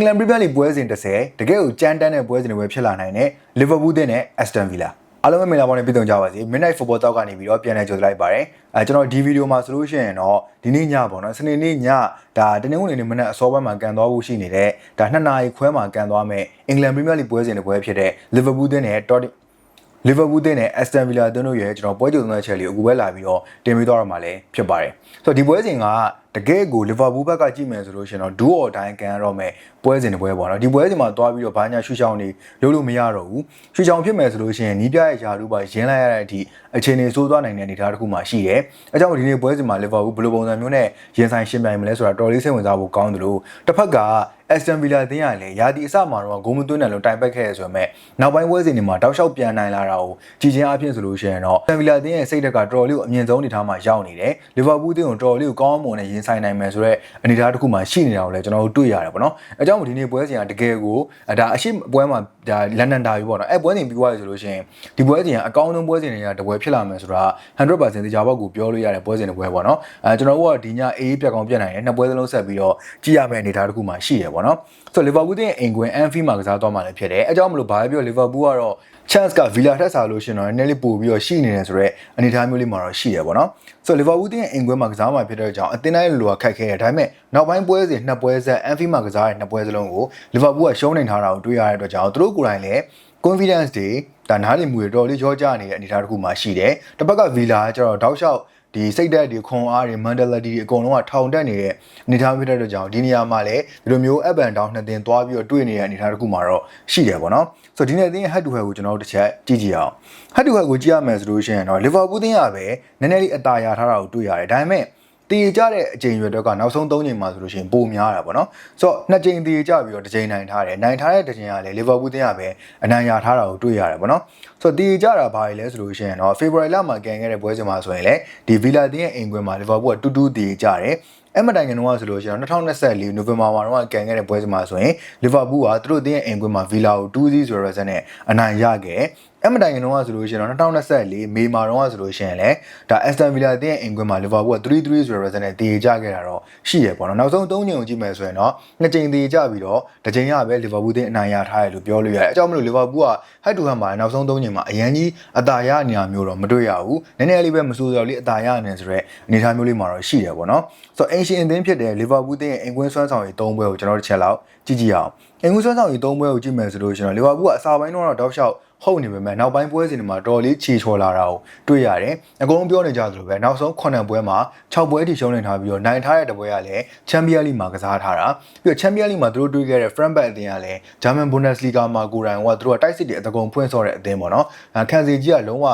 င်္ဂလန်ပရီးမီယာလိပွဲစဉ်30တကယ်ကိုကြမ်းတမ်းတဲ့ပွဲစဉ်တွေပဲဖြစ်လာနိုင်တယ်လီဗာပူးနဲ့အက်စတန်ဗီလာအားလုံးပဲမင်္ဂလာပါနဲ့ပြည်သူကြပါစေ Midnight Football Talk ကနေပြီးတော့ပြန်လည်ကြိုဆိုလိုက်ပါတယ်အဲကျွန်တော်ဒီဗီဒီယိုမှာဆိုလို့ရှိရင်တော့ဒီနေ့ညပေါ့နော်စနေနေ့ညဒါတနင်္ဂနွေနေ့မနက်အစောပိုင်းမှာကန်သွားဖို့ရှိနေတဲ့ဒါ2နာရီခွဲမှာကန်သွားမယ်အင်္ဂလန်ပရီးမီယာလိပွဲစဉ်တွေပွဲဖြစ်တဲ့လီဗာပူးနဲ့ Tottenham လီဗာပူးတင်းနဲ့အက်စတန်ဗီလာတင်းတို့ရဲ့ကျွန်တော်ပွဲကြိုသွင်းချက်လေးအခုပဲလာပြီးတော့တင်ပြီးတော့ရမှာလည်းဖြစ်ပါတယ်။ဆိုတော့ဒီပွဲစဉ်ကတကယ်ကိုလီဗာပူးဘက်ကကြည့်မယ်ဆိုလို့ရှိရင်တော့ဒူအော်တိုင်းကန်ရတော့မယ်ပွဲစဉ်တစ်ပွဲပေါ့နော်ဒီပွဲစဉ်မှာတွားပြီးတော့ဘာညာရှူချောင်းနေလုံးလို့မရတော့ဘူးရှူချောင်းဖြစ်မယ်ဆိုလို့ရှိရင်နီးပြရဲ့ယာရူပါရင်းလိုက်ရတဲ့အထိအခြေအနေဆိုးသွားနိုင်တဲ့အနေအထားတစ်ခုမှရှိတယ်။အဲကြောင့်ဒီနေ့ပွဲစဉ်မှာလီဗာပူးဘယ်လိုပုံစံမျိုးနဲ့ရင်ဆိုင်ရှင်းပြိုင်မလဲဆိုတာတော်လေးစိတ်ဝင်စားဖို့ကောင်းတယ်လို့တစ်ဖက်က Aston Villa တင်းရလည်းယာတီအစမှာတော့ဂိုးမသွင်းတယ်လို့တိုင်ပတ်ခဲ့ရဆိုပေမဲ့နောက်ပိုင်းပွဲစဉ်တွေမှာတောက်လျှောက်ပြန်နိုင်လာတာကိုကြည်ချင်းအဖြစ်ဆိုလို့ရှိရင်တော့ Aston Villa တင်းရဲ့စိတ်ဓာတ်ကတော်တော်လေးကိုအမြင့်ဆုံးအနေထားမှာရောက်နေတယ်။ Liverpool တင်းကိုတော်တော်လေးကိုကောင်းမွန်နဲ့ရင်ဆိုင်နိုင်မယ်ဆိုတော့အနေအထားတစ်ခုမှရှိနေတာကိုလည်းကျွန်တော်တို့တွေ့ရတယ်ပေါ့နော်။အဲကြောင့်ဒီနေ့ပွဲစဉ်ကတကယ်ကိုဒါအရှိပွဲမှာဒါလန်ဒန်ဒါပြီပေါ့နော်။အဲပွဲစဉ်ပြီးသွားပြီဆိုလို့ရှိရင်ဒီပွဲစဉ်ကအကောင်းဆုံးပွဲစဉ်တွေကတပွဲဖြစ်လာမယ်ဆိုတာ100%သေချာပေါက်ကိုပြောလို့ရတဲ့ပွဲစဉ်တစ်ပွဲပေါ့နော်။အဲကျွန်တော်တို့ကဒီညအေးပြက်ကောင်ပြက်နိုင်တယ်နှစ်ပွဲစလုံးဆက်ပြီးတော့ကြည့်ရမယ့်အနေအထားတစ်ခုမှရှိရပေါ့နော်။ဆိုတော့ Liverpool ရဲ့အင်ကွင် Anfield မှာကစားသွားမှလည်းဖြစ်တယ်အဲကြောင့်မလို့ဘာပဲပြော Liverpool ကတော့ chance က Villa ထက်စားလို့ရှင်တော့နည်းနည်းလေးပို့ပြီးတော့ရှိနေတယ်ဆိုတော့အနေအထားမျိုးလေးမှာတော့ရှိရပေါ့နော်ဆိုတော့ Liverpool ရဲ့အင်ကွင်မှာကစားမှဖြစ်တဲ့အကြောင်းအသင်းတိုင်းလိုလိုခက်ခဲတယ်ဒါပေမဲ့နောက်ပိုင်းပွဲစဉ်နှစ်ပွဲဆက် Anfield မှာကစားတဲ့နှစ်ပွဲစလုံးကို Liverpool ကရှုံးနေထားတာကိုတွေ့ရတဲ့အတွက်ကြောင့်သူတို့ကိုယ်တိုင်လည်း confidence တွေဒါနားလည်မှုတွေတော်တော်လေးရောကြနေတဲ့အနေအထားတစ်ခုမှရှိတယ်တစ်ပတ်က Villa ကကျတော့တောက်လျှောက် ဒီစိတ်ဓာတ်တွေခွန်အားတွေ mentality တွေအကုန်လုံးကထောင်တက်နေတဲ့အနေအထားဖြစ်တဲ့အတွက်ကြောင့်ဒီနေရာမှာလည်းဒီလိုမျိုး up and down နှစ်သင်သွားပြီးတော့တွေ့နေတဲ့အနေအထားတစ်ခုမှာတော့ရှိတယ်ပေါ့နော်ဆိုတော့ဒီနေ့အသင်းရဲ့ head to head ကိုကျွန်တော်တို့တစ်ချက်ကြည့်ကြည့်အောင် head to head ကိုကြည့်ရမယ်ဆိုလို့ရှိရင်တော့ Liverpool အသင်းကပဲနည်းနည်းလေးအတားရထားတာကိုတွေ့ရတယ်ဒါပေမဲ့တည်ကြတဲ့အချိန်ရွယ်တော့ကနောက်ဆုံး၃ချိန်မှာဆိုလို့ရှိရင်ပိုများတာပေါ့နော်ဆိုတော့နှစ်ချိန်တည်ကြပြီးတော့တစ်ချိန်နိုင်ထားတယ်နိုင်ထားတဲ့တစ်ချိန်ကလည်းလီဗာပူးတင်းကပဲအနိုင်ရထားတာကိုတွေ့ရတယ်ပေါ့နော် ဆိုတော့တည်ကြတာဘာလဲဆိုလို့ရှိရင်တော့ဖေဖော်ဝါရီလမှာကန်ခဲ့တဲ့ပွဲစဉ်မှာဆိုရင်လည်းဒီဗီလာတင်းရဲ့အိမ်ကွင်းမှာလီဗာပူးကတူတူတည်ကြတယ်အဲ့မတိုင်ခင်တော့ဆိုလို့ရှိရင်2024နိုဝင်ဘာမှာတော့ကန်ခဲ့တဲ့ပွဲစဉ်မှာဆိုရင်လီဗာပူးကသူတို့တင်းရဲ့အိမ်ကွင်းမှာဗီလာကို2-0ဆိုတဲ့ရက်နဲ့အနိုင်ရခဲ့အဲ့မတိုင်ခင်တော့ဆိုလို့ရှိရင်တော့2024မေမှာတော့ဆိုလို့ရှိရင်လည်းဒါ Aston Villa တင်းရဲ့အင်ကွင်းမှာ Liverpool က3-3ဆိုတဲ့ result နဲ့တည်ကြခဲ့တာတော့ရှိရပေါ့နော်နောက်ဆုံး3ချိန်ကိုကြည့်မယ်ဆိုရင်တော့နှစ်ချိန်တည်ကြပြီးတော့တစ်ချိန်ရပဲ Liverpool တင်းအနိုင်ရထားတယ်လို့ပြောလို့ရတယ်အကြောင်းမလို့ Liverpool က head to head မှာနောက်ဆုံး3ချိန်မှာအရန်ကြီးအသာရနေရမျိုးတော့မတွေ့ရဘူးနည်းနည်းလေးပဲမစိုးစော်လေးအသာရနေဆိုတဲ့အနေအထားမျိုးလေးမှာတော့ရှိတယ်ပေါ့နော်ဆိုတော့အင်ရှင်အသင်းဖြစ်တဲ့ Liverpool တင်းရဲ့အင်ကွင်းဆွမ်းဆောင်ရေး3ပွဲကိုကျွန်တော်တို့တစ်ချက်လောက်ကြည့်ကြည့်အောင်အင်ကွင်းဆွမ်းဆောင်ရေး3ပွဲကိုကြည့်မယ်ဆိုလို့ရှိရင် Liverpool ကအစာပိုင်းတော့တောက်လျှောက် ဟုတ်နေပေမဲ့နောက်ပိုင်းပွဲစဉ်တွေမှာတော်လေးချီချော်လာတာကိုတွေ့ရတယ်။အကုန်လုံးပြောနေကြသလိုပဲနောက်ဆုံး9ပွဲမှာ6ပွဲအထိရှုံးနေထားပြီးတော့နိုင်ထားတဲ့တပွဲကလည်းချန်ပီယံလိမှာကစားထားတာ။ပြီးတော့ချန်ပီယံလိမှာသူတို့တွေ့ခဲ့တဲ့ Frankfurt အသင်းကလည်းဂျာမန်ဘွန်ဒက်စလီဂါမှာကိုယ်တိုင်ကသူတို့ကတိုက်စစ်တွေအတကုံဖွင့်ဆော့တဲ့အသင်းပေါ့နော်။ခံစီကြီးကလုံးဝ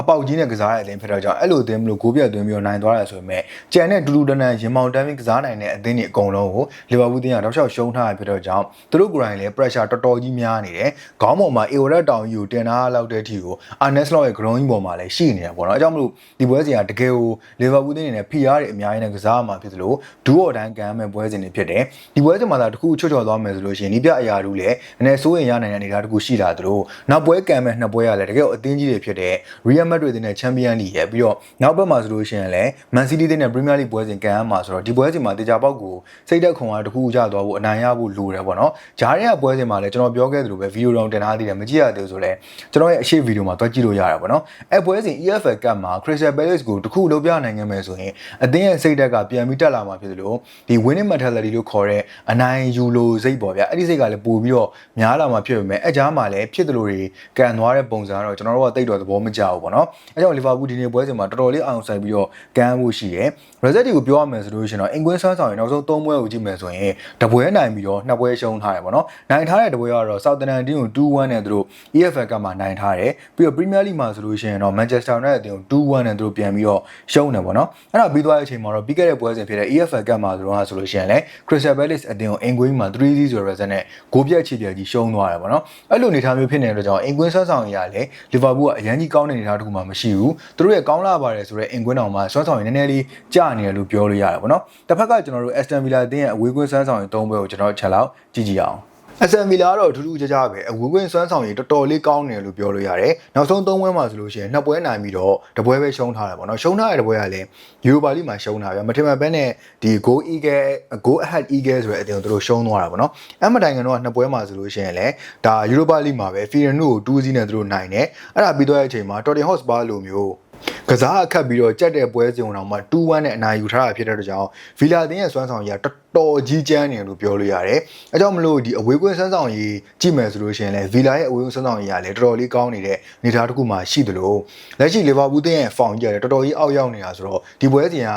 အပေါက်ကြီးနဲ့ကစားတဲ့အသင်းဖြစ်တော့ကြောင့်အဲ့လိုအသင်းမလို့ဂိုးပြတ်သွင်းပြီးတော့နိုင်သွားတယ်ဆိုပေမဲ့ကြံတဲ့ဒူဒူတန်တန်ရင်မောင်တန်းပြီးကစားနိုင်တဲ့အသင်းတွေအကုန်လုံးကိုလီဗာပူးအသင်းကတောက်လျှောက်ရှုံးထားရဖြစ်တော့ကြောင့်သူတို့ကိုယ်တိုင်လည်း pressure တော်တော်ကြီးများနေတယ်ခေါင်းပေါ်မှာအေဝရက်တောင်ကြီးကိုတင်ထားလောက်တဲ့အထိကိုအာနက်စလော့ရဲ့ ground ကြီးပေါ်မှာလည်းရှိနေတယ်ပေါ့နော်အဲကြောင့်မလို့ဒီပွဲစဉ်ကတကယ်ကိုလီဗာပူးအသင်းအနေနဲ့ဖိအားတွေအများကြီးနဲ့ကစားမှာဖြစ်သလိုဒူအော်တိုင်းကန်မဲ့ပွဲစဉ်တွေဖြစ်တယ်ဒီပွဲစဉ်မှာသာတခုချွတ်ချော်သွားမယ်ဆိုလို့ရှိရင်ဒီပြအရာတူလည်းနည်းနည်းစိုးရင်ရနိုင်တဲ့အနေအထားတခုရှိလာသလိုနောက်ပွဲကန်မဲ့နှစ်ပွဲကလည်းတကယ်ကိုအသင်းကြီးတွေဖြစ်တဲ့ Real Madrid နဲ့ Champions ချန်ပီယံလိရဲ့ပြီးတော့နောက်ဘက်မှာဆိုလို့ရှိရင်လည်းမန်စီးတီးနဲ့ပရီးမီယာလိပွဲစဉ်ကန်ရမှာဆိုတော့ဒီပွဲစဉ်မှာတေချာပေါက်ကိုစိတ်သက်ခွန်အားတစ်ခုကြသွားဖို့အနိုင်ရဖို့လိုတယ်ပေါ့နော်ဂျားရဲပွဲစဉ်မှာလည်းကျွန်တော်ပြောခဲ့သလိုပဲဗီဒီယိုတောင်တင်ထားသေးတယ်မကြည့်ရသေးဘူးဆိုလည်းကျွန်တော်ရဲ့အရှိဗီဒီယိုမှာတွက်ကြည့်လို့ရတာပေါ့နော်အဲပွဲစဉ် EFL Cup မှာ Crystal Palace ကိုတစ်ခုလုံးပြနိုင်ခဲ့မယ်ဆိုရင်အသင်းရဲ့စိတ်သက်ကပြန်ပြီးတက်လာမှာဖြစ်သလိုဒီ winning mentality လို့ခေါ်တဲ့အနိုင်ယူလို့စိတ်ပေါ့ဗျာအဲ့ဒီစိတ်ကလည်းပို့ပြီးတော့များလာမှာဖြစ်ပေမဲ့အကြားမှာလည်းဖြစ်သလိုတွေကန်သွားတဲ့ပုံစံကတော့ကျွန်တော်တို့ကတိတ်တော့သဘောမကျဘူးပေါ့နော်အဲကြောင့်လီဗာပူးဒီနေ့ပွဲစဉ်မှာတော်တော်လေးအောင်ဆိုင်ပြီးတော့ကမ်းဖို့ရှိတယ်။ result တွေကိုပြောရမယ်ဆိုလို့ရှိရင်တော့အင်ကွင်းဆွမ်းဆောင်ရင်နောက်ဆုံး၃ပွဲကိုကြည့်မယ်ဆိုရင်တပွဲနိုင်ပြီးတော့နှစ်ပွဲရှုံးထားတယ်ပေါ့နော်။နိုင်ထားတဲ့တပွဲကတော့ Southampton ကို2-1နဲ့သူတို့ EFL ကမှနိုင်ထားတယ်။ပြီးတော့ Premier League မှာဆိုလို့ရှိရင်တော့ Manchester United အသင်းကို2-1နဲ့သူတို့ပြန်ပြီးတော့ရှုံးတယ်ပေါ့နော်။အဲ့ဒါပြီးသွားတဲ့အချိန်မှာတော့ပြီးခဲ့တဲ့ပွဲစဉ်ဖြစ်တဲ့ EFL ကမှဆိုတော့ဆိုလို့ရှိရင်လည်း Crystal Palace အသင်းကိုအင်ကွင်းမှာ3-0ဆိုတဲ့ result နဲ့ဂိုးပြတ်ချီပြတ်ကြီးရှုံးသွားတယ်ပေါ့နော်။အဲ့လိုအနေအထားမျိုးဖြစ်နေတဲ့အတွက်ကြောင့်အင်ကွင်းဆွမ်းဆောင်ရလည်း Liverpool ကအရန်ကြီးကောင်းတဲ့အနေအထားတစ်ခုမှမရှိဘူး။သူတို့ရဲ့ကောင်းလာပါတယ်ဆိုတော့အင်ကွင်းတော်မှာစွမ်းဆောင်ရည်နည်းနည်းလေးကျနေတယ်လို့ပြောလို့ရတယ်ပေါ့နော်တစ်ဖက်ကကျွန်တော်တို့ Aston Villa အသင်းရဲ့အဝေးကွင်းစွမ်းဆောင်ရည်၃ဘဲကိုကျွန်တော်ချက်လောက်ကြည့်ကြည့်အောင် အဆန်ဗီလာကတော့ထူးထူးခြားခြားပဲအဝေးကွင်းစွမ်းဆောင်ရည်တော်တော်လေးကောင်းတယ်လို့ပြောလို့ရတယ်နောက်ဆုံး၃ပွဲမှာဆိုလို့ရှိရင်နှစ်ပွဲနိုင်ပြီးတော့တပွဲပဲရှုံးထားတယ်ပေါ့နော်ရှုံးထားတဲ့တပွဲကလည်းယူရိုပါလိမှာရှုံးတာဗျမထင်မှတ်ဘဲနဲ့ဒီ Go Eagle Go Ahead Eagle ဆိုတဲ့အတင်းကိုသူတို့ရှုံးသွားတာပေါ့နော်အဲ့မတိုင်ခင်တော့နှစ်ပွဲမှာဆိုလို့ရှိရင်လည်းဒါယူရိုပါလိမှာပဲ Fiorentina ကို2စီးနဲ့သူတို့နိုင်တယ်အဲ့ဒါပြီးတော့တဲ့အချိန်မှာ Tottenham Hotspur လိုမျိုး ကစားအခက်ပြီးတော့ကြက်တဲ့ပွဲစဉ်အောင်မှာ2-1နဲ့အနိုင်ယူထားတာဖြစ်တဲ့အတွက်ကြောင့်ဗီလာတင်းရဲ့စွမ်းဆောင်ရည်ကတော်တော်ကြီးကျန်းနေလို့ပြောလို့ရတယ်။အဲကြောင့်မလို့ဒီအဝေးကွင်းစွမ်းဆောင်ရည်ကြည့်မယ်ဆိုလို့ရှိရင်လည်းဗီလာရဲ့အဝေးကွင်းစွမ်းဆောင်ရည်ကလည်းတော်တော်လေးကောင်းနေတဲ့အနေအထားတစ်ခုမှရှိသလိုလက်ရှိလီဗာပူးတင်းရဲ့ဖောင်ကြီးကလည်းတော်တော်ကြီးအောက်ရောက်နေတာဆိုတော့ဒီပွဲစဉ်က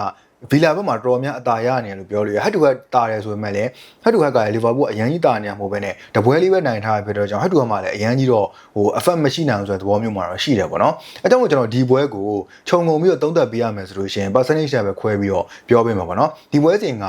ဗီလာဘက်မှာတော်တော်များအသာရနေတယ်လို့ပြောလို့ရဟတ်တူဟတ်တာတယ်ဆိုပေမဲ့လည်းဟတ်တူဟတ်ကလည်းလီဗာပူးအရန်ကြီးတာနေမှာမဟုတ်ဘဲနဲ့တပွဲလေးပဲနိုင်ထားဖြစ်တော့ကြောင့်ဟတ်တူဟတ်မှာလည်းအရန်ကြီးတော့ဟိုအဖက်မရှိနိုင်ဆိုတဲ့သဘောမျိုးမှာတော့ရှိတယ်ပေါ့နော်အဲကြောင့်မို့ကျွန်တော်ဒီပွဲကိုခြုံငုံပြီးတော့သုံးသပ်ပေးရမယ်ဆိုလို့ရှိရင် percentage ပဲခွဲပြီးတော့ပြောပေးမှာပေါ့နော်ဒီပွဲစဉ်က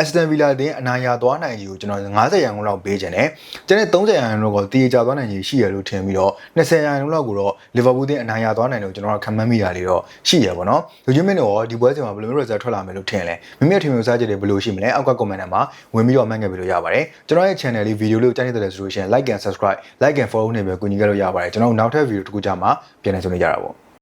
Aston Villa တင်းအနာရသွားနိုင်ကြီးကိုကျွန်တော်90ရာခိုင်နှုန်းလောက်ပေးခြင်းနဲ့ကျန်တဲ့30ရာခိုင်နှုန်းကိုတေးကြသွားနိုင်ကြီးရှိရလို့ထင်ပြီးတော့20ရာခိုင်နှုန်းလောက်ကိုတော့ Liverpool တင်းအနာရသွားနိုင်လို့ကျွန်တော်တို့ခံမှန်းမိတာလေးတော့ရှိရပါတော့။လူချင်းမင်းတို့ဒီပွဲစဉ်မှာဘယ်လိုမျိုး result ထွက်လာမယ်လို့ထင်လဲ။မိမိထင်မြင်စားချက်တွေဘယ်လိုရှိမလဲ။အောက်က comment ထဲမှာဝင်ပြီးတော့မှတ်ခဲ့ပြီးလို့ရပါတယ်။ကျွန်တော်ရဲ့ channel လေး video လေးကိုကြိုက်နေတယ်ဆိုလို့ရှိရင် like and subscribe like and follow နဲ့ပဲကူညီခဲ့လို့ရပါတယ်။ကျွန်တော်နောက်ထပ် video တစ်ခုကြမှာပြန်လည်ဆုံနေကြတာပေါ့။